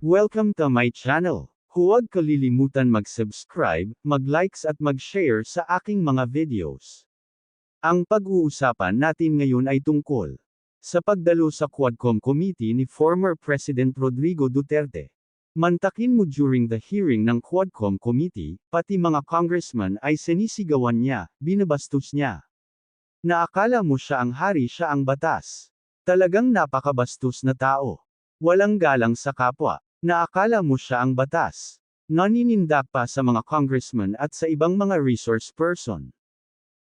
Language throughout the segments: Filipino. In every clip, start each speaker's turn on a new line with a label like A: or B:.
A: Welcome to my channel. Huwag kalilimutan mag-subscribe, mag-likes at mag-share sa aking mga videos. Ang pag-uusapan natin ngayon ay tungkol sa pagdalo sa Quadcom Committee ni former President Rodrigo Duterte. Mantakin mo during the hearing ng Quadcom Committee, pati mga congressman ay sinisigawan niya, binabastos niya. Naakala mo siya ang hari siya ang batas. Talagang napakabastos na tao. Walang galang sa kapwa. Naakala mo siya ang batas. Naninindak pa sa mga congressman at sa ibang mga resource person.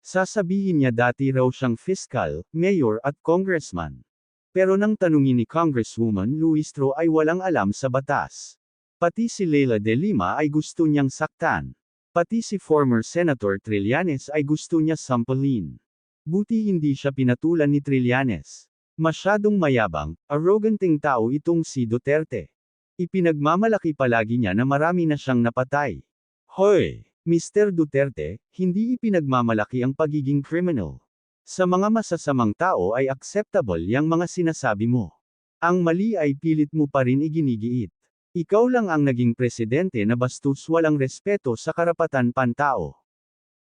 A: Sasabihin niya dati raw siyang fiscal, mayor at congressman. Pero nang tanungin ni Congresswoman Luistro ay walang alam sa batas. Pati si Leila de Lima ay gusto niyang saktan. Pati si former Senator Trillanes ay gusto niya sampalin. Buti hindi siya pinatulan ni Trillanes. Masyadong mayabang, arroganting tao itong si Duterte. Ipinagmamalaki palagi niya na marami na siyang napatay. Hoy! Mr. Duterte, hindi ipinagmamalaki ang pagiging criminal. Sa mga masasamang tao ay acceptable yang mga sinasabi mo. Ang mali ay pilit mo pa rin iginigiit. Ikaw lang ang naging presidente na bastos walang respeto sa karapatan pantao.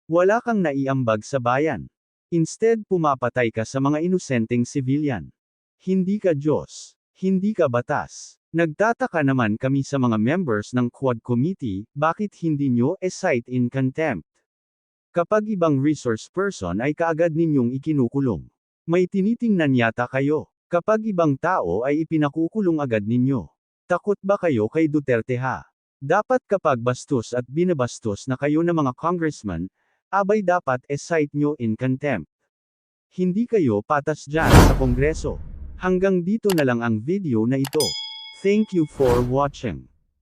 A: Wala kang naiambag sa bayan. Instead pumapatay ka sa mga inosenteng civilian. Hindi ka Diyos. Hindi ka batas. Nagtataka naman kami sa mga members ng Quad Committee, bakit hindi nyo e-cite in contempt? Kapag ibang resource person ay kaagad ninyong ikinukulong. May tinitingnan yata kayo. Kapag ibang tao ay ipinakukulong agad ninyo. Takot ba kayo kay Duterte ha? Dapat kapag bastos at binabastos na kayo ng mga congressman, abay dapat e-cite nyo in contempt. Hindi kayo patas dyan sa kongreso. Hanggang dito na lang ang video na ito. Thank you for watching.